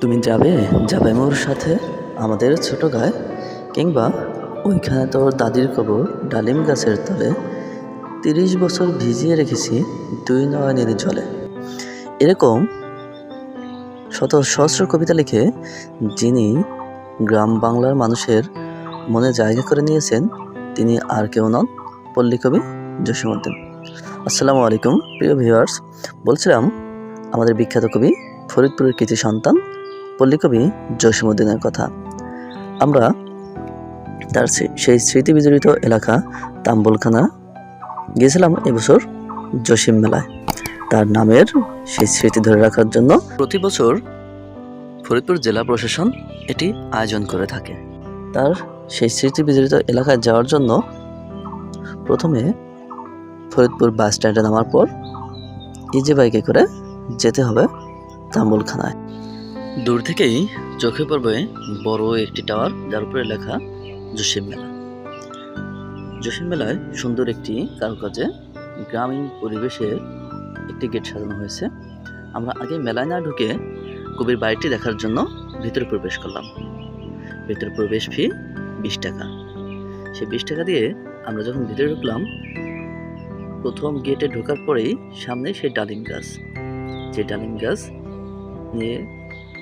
তুমি যাবে? যাবে মোর সাথে? আমাদের ছোট গায়ে? কিংবা ওইখানে তোর দাদির কবর ডালিম গাছের তলে তিরিশ বছর ভিজিয়ে রেখেছি দুই নয় নয়নের জলে। এরকম শত সহস্র কবিতা লিখে যিনি গ্রাম বাংলার মানুষের মনে জায়গা করে নিয়েছেন, তিনি আর কেউ নন পল্লী কবি জসীমউদ্দিন। আসসালামু আলাইকুম, প্রিয় ভিউয়ার্স বলছিলাম, আমাদের বিখ্যাত কবি ফরিদপুরের কৃতি সন্তান পল্লীকবি জসীমউদ্দিনের কথা। আমরা তার সেই স্মৃতি বিজড়িত এলাকা তাম্বুলখানা গিয়েছিলাম এবছর জসিম মেলায়। তার নামের সেই স্মৃতি ধরে রাখার জন্য প্রতি বছর ফরিদপুর জেলা প্রশাসন এটি আয়োজন করে থাকে। তার সেই স্মৃতি বিজড়িত এলাকায় যাওয়ার জন্য প্রথমে ফরিদপুর বাস স্ট্যান্ডে নামার পর ইজি বাইকে করে যেতে হবে তাম্বুলখানায়। দূর থেকেই চোখে পড়বে বড় একটি টাওয়ার, যার উপরে লেখা জসিম মেলা। জসিম মেলায় সুন্দর একটি কারুকাজে গ্রামীণ পরিবেশের একটি গেট সাজানো হয়েছে। আমরা আগে মেলায় না ঢুকে কবির বাড়িটি দেখার জন্য ভিতরে প্রবেশ করলাম। ভিতরে প্রবেশ ফি বিশ টাকা। সেই বিশ টাকা দিয়ে আমরা যখন ভিতরে ঢুকলাম, প্রথম গেটে ঢোকার পরেই সামনে সেই ডালিম গাছ। যে ডালিম গাছ নিয়ে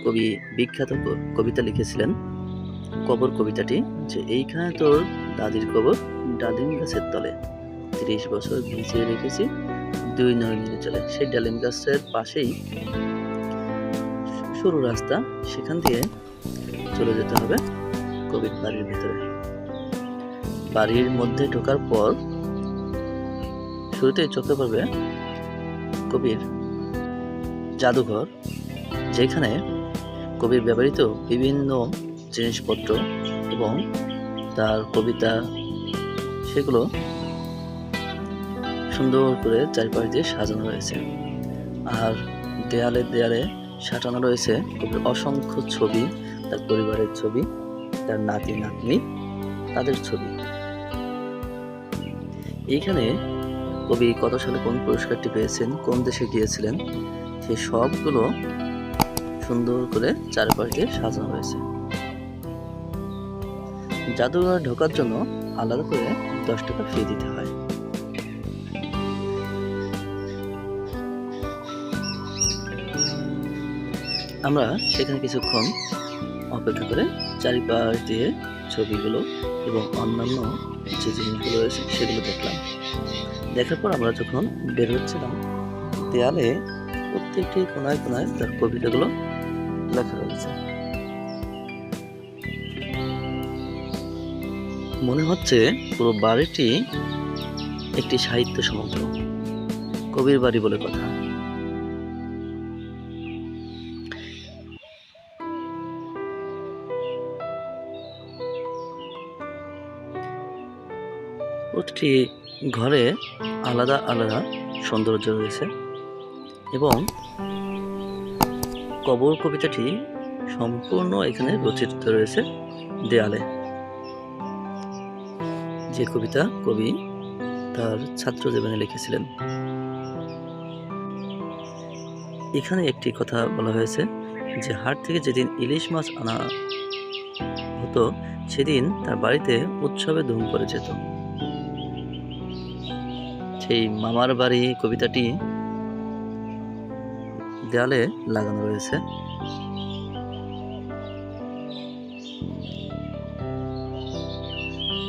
কবি, বিখ্যাত কবিতা লিখেছিলেন। কবর কবিতাটি যে এইখানে তোর দাদির কবর ডালিম গাছের তলে। তিরিশ বছর ভিজিয়ে রেখেছি, দুই নয়নের চলে সেই ডালিম গাছের পাশেই সরু রাস্তা, সেখান দিয়ে চলে যেতে হবে কবির বাড়ির ভিতরে। বাড়ির মধ্যে ঢোকার পর শুরুতেই চোখে পড়বে কবির জাদুঘর, যেখানে কবির ব্যবহৃত বিভিন্ন জিনিসপত্র এবং তার কবিতা, সেগুলো সুন্দর করে চারিপাশ দিয়ে সাজানো রয়েছে। আর দেয়ালে দেয়ালে সাজানো রয়েছে কবির অসংখ্য ছবি, তার পরিবারের ছবি, তার নাতি, নাতনি, তাদের ছবি। এইখানে কবি কত সালে কোন পুরস্কারটি পেয়েছেন, কোন দেশে গিয়েছিলেন সেই সবগুলো সুন্দর করে চারপাশ দিয়ে সাজানো হয়েছে। জাদুঘরে ঢোকার জন্য আলাদা করে দশ টাকা ফি দিতে হয়। আমরা সেখানে কিছুক্ষণ অপেক্ষা করে চারিপাশ দিয়ে ছবিগুলো এবং অন্যান্য যে জিনিসগুলো রয়েছে সেগুলো দেখলাম। দেখার পর আমরা যখন বের হচ্ছিলাম, দেয়ালে প্রত্যেকটি কোনায় কোনায় তার কবিতাগুলো লেখা রয়েছে। মনে হচ্ছে পুরো বাড়িটি একটি সাহিত্য সমগ্র, কবির বাড়ি বলে কথা। প্রতিটি ঘরে আলাদা আলাদা সৌন্দর্য রয়েছে এবং কবর কবিতাটি সম্পূর্ণ এখানে রচিত রয়েছে দেয়ালে। যে কবিতা কবি তার ছাত্র জীবনে লিখেছিলেন। এখানে একটি কথা বলা হয়েছে যে, হাট থেকে যেদিন ইলিশ মাছ আনা হতো, সেদিন তার বাড়িতে উৎসবে ধুম পড়ে যেত। সেই মামার বাড়ি কবিতাটি দেয়ালে লাগানো রয়েছে।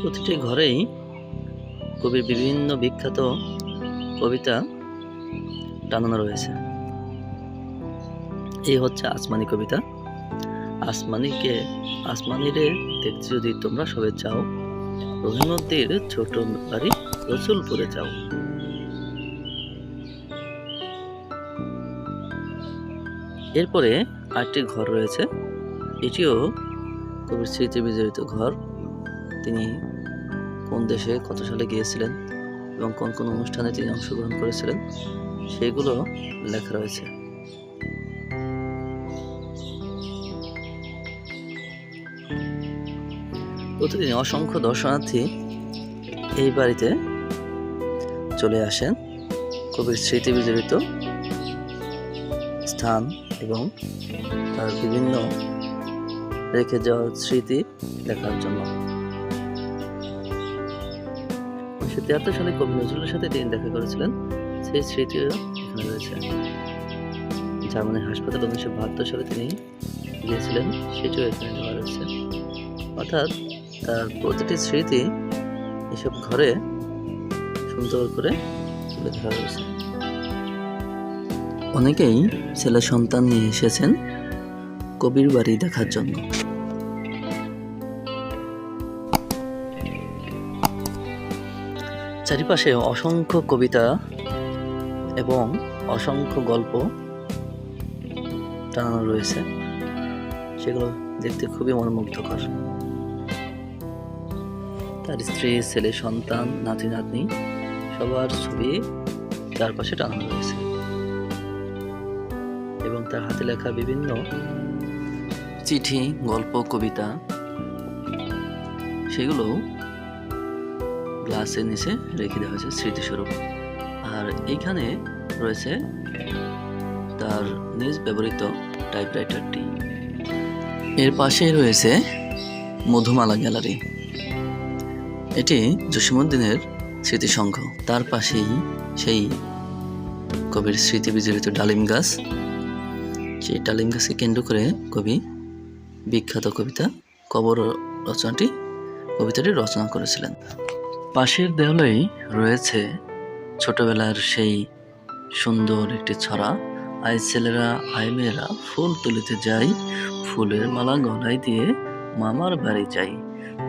প্রতিটি ঘরেই কবির বিভিন্ন বিখ্যাত কবিতা টানানো রয়েছে। এই হচ্ছে আসমানি কবিতা। আসমানিকে, আসমানিরে দেখতে যদি তোমরা সবে চাও, রহিমদ্দির ছোট বাড়ি রসুলপুরে যাও। এরপরে আরেকটি ঘর রয়েছে। এটিও কবির স্মৃতি বিজড়িত ঘর। তিনি কোন দেশে কত সালে গিয়েছিলেন এবং কোন কোন অনুষ্ঠানে তিনি অংশগ্রহণ করেছিলেন, সেগুলো লেখা রয়েছে। প্রতিদিন অসংখ্য দর্শনার্থী এই বাড়িতে চলে আসেন। কবির স্মৃতি বিজড়িত স্থান এবং তার বিভিন্ন রেখে যাওয়া স্মৃতি দেখার জন্য। উনিশশো তিয়াত্তর সালে কবি নজরুলের সাথে তিনি দেখা করেছিলেন। সেই স্মৃতিও এখানে রয়েছে। জার্মানি হাসপাতালে উনিশশো বাহাত্তর সালে তিনি গিয়েছিলেন, সেটিও এখানে দেওয়া রয়েছে। অর্থাৎ তার প্রতিটি স্মৃতি এসব ঘরে সুন্দর করে তুলে ধরা হয়েছে। অনেকেই ছেলে সন্তান নিয়ে এসেছেন কবির বাড়ি দেখার জন্য। চারিপাশে অসংখ্য কবিতা এবং অসংখ্য গল্প টানানো রয়েছে। সেগুলো দেখতে খুবই মনোমুগ্ধকর। তার স্ত্রী, ছেলে, সন্তান, নাতি, নাতনি সবার ছবি চারপাশে টানানো রয়েছে। তার হাতে লেখা বিভিন্ন চিঠি, গল্প, কবিতা, সেগুলো গ্লাসের নিচে রেখে দেওয়া হয়েছে স্মৃতিস্বরূপ। আর এইখানে রয়েছে তার নিজ ব্যবহৃত টাইপরাইটারটি এর পাশেই রয়েছে মধুমালা গ্যালারি। এটি জসীমউদ্দিনের স্মৃতিসংঘ। তার পাশেই সেই কবির স্মৃতি বিজড়িত ডালিম গাছ। সেই ডালিম গাছকে কেন্দ্র করে কবি, বিখ্যাত কবিতা, কবর রচনাটি, কবিতাটি রচনা করেছিলেন। পাশের দেওয়ালেই রয়েছে ছোটবেলার সেই সুন্দর একটি ছড়া। আই ছেলেরা, আই মেয়েরা, ফুল তুলিতে যাই, ফুলের মালা গলায় দিয়ে মামার বাড়ি যাই।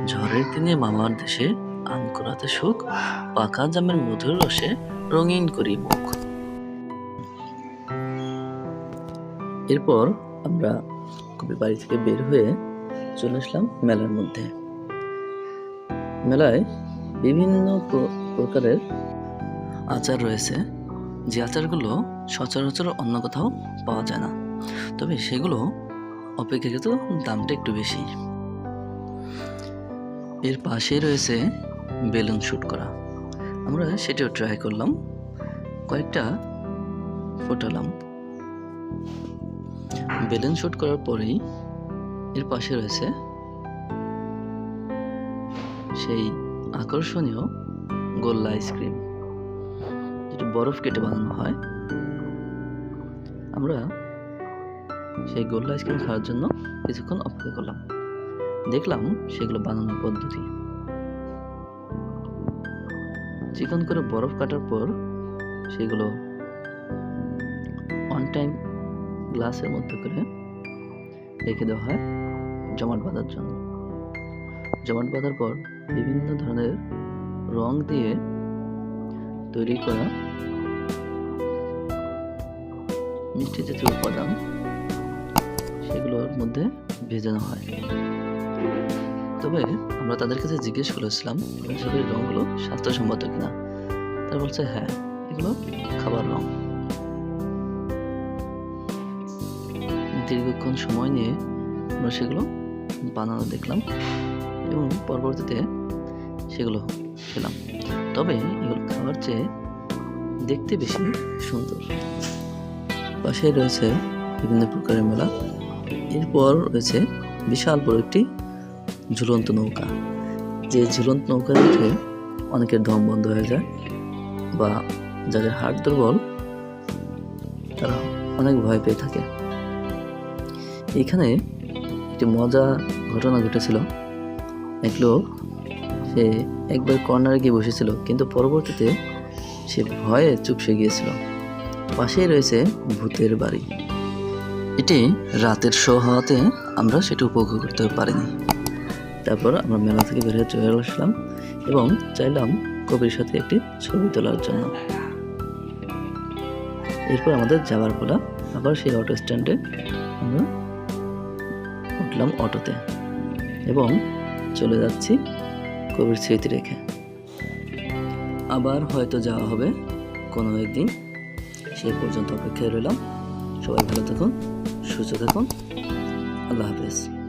ঝড়ের দিনে মামার দেশে আম সুখ, পাকা জামের মধুর রসে রঙিন করি মুখ। এরপর আমরা কবি বাড়ি থেকে বের হয়ে চলে আসলাম মেলার মধ্যে। মেলায় বিভিন্ন প্র- প্রকারের আচার রয়েছে। যে আচারগুলো সচরাচর অন্য কোথাও পাওয়া যায় না। তবে সেগুলো অপেক্ষাকৃত দামটা একটু বেশি। এর পাশে রয়েছে বেলুন শ্যুট করা। আমরা সেটাও ট্রাই করলাম। কয়েকটা ফোটালাম। বেলুন শ্যুট করার পরেই এর পাশে রয়েছে সেই আকর্ষণীয় গোল্লা আইসক্রিম যেটা বরফ কেটে বানানো হয়। আমরা সেই গোল্লা আইসক্রিম খাওয়ার জন্য কিছুক্ষণ অপেক্ষা করলাম। দেখলাম সেগুলো বানানোর পদ্ধতি। চিকন করে বরফ কাটার পর সেগুলো গ্লাসের মধ্যে করে রেখে দেওয়া হয় জমাট বাঁধার জন্য। জমাট বাঁধার পর বিভিন্ন ধরনের রং দিয়ে তৈরি করা মিষ্টি জাতীয় উপাদান সেগুলোর মধ্যে ভেজানো হয়। তবে আমরা তাদের কাছে জিজ্ঞেস করেছিলাম এসব এই রঙগুলো স্বাস্থ্যসম্মত কিনা? তারা বলছে হ্যাঁ এগুলো খাবার রং। দীর্ঘক্ষণ সময় নিয়ে আমরা সেগুলো বানানো দেখলাম এবং পরবর্তীতে সেগুলো খেলাম। তবে এগুলো খাওয়ার চেয়ে দেখতে বেশি সুন্দর। পাশে রয়েছে বিভিন্ন প্রকারের মেলা। এরপর রয়েছে বিশাল বড় একটি ঝুলন্ত নৌকা। যে ঝুলন্ত নৌকা দেখে অনেকের দম বন্ধ হয়ে যায় বা যাদের হার্ট দুর্বল, তারা অনেক ভয় পেয়ে থাকে। এখানে একটি মজা ঘটনা ঘটেছিল। এক লোক, সে একবার কর্নারে গিয়ে বসেছিল, কিন্তু পরবর্তীতে সে ভয়ে চুপসে গিয়েছিল। পাশেই রয়েছে ভূতের বাড়ি। এটি রাতের শো হওয়াতে আমরা সেটা উপভোগ করতে পারিনি। তারপর আমরা মেলা থেকে বেরিয়ে চলে আসলাম এবং চাইলাম কবির সাথে একটি ছবি তোলার জন্য। এরপর আমাদের যাওয়ার পালা। আবার সেই অটো স্ট্যান্ডে আমরা উঠলাম অটোতে এবং চলে যাচ্ছি কবির স্মৃতি রেখে। আবার হয়তো যাওয়া হবে কোনো একদিন। সে পর্যন্ত অপেক্ষায় রইলাম। সবাই ভালো থাকুন, সুস্থ থাকুন। আল্লাহ হাফেজ।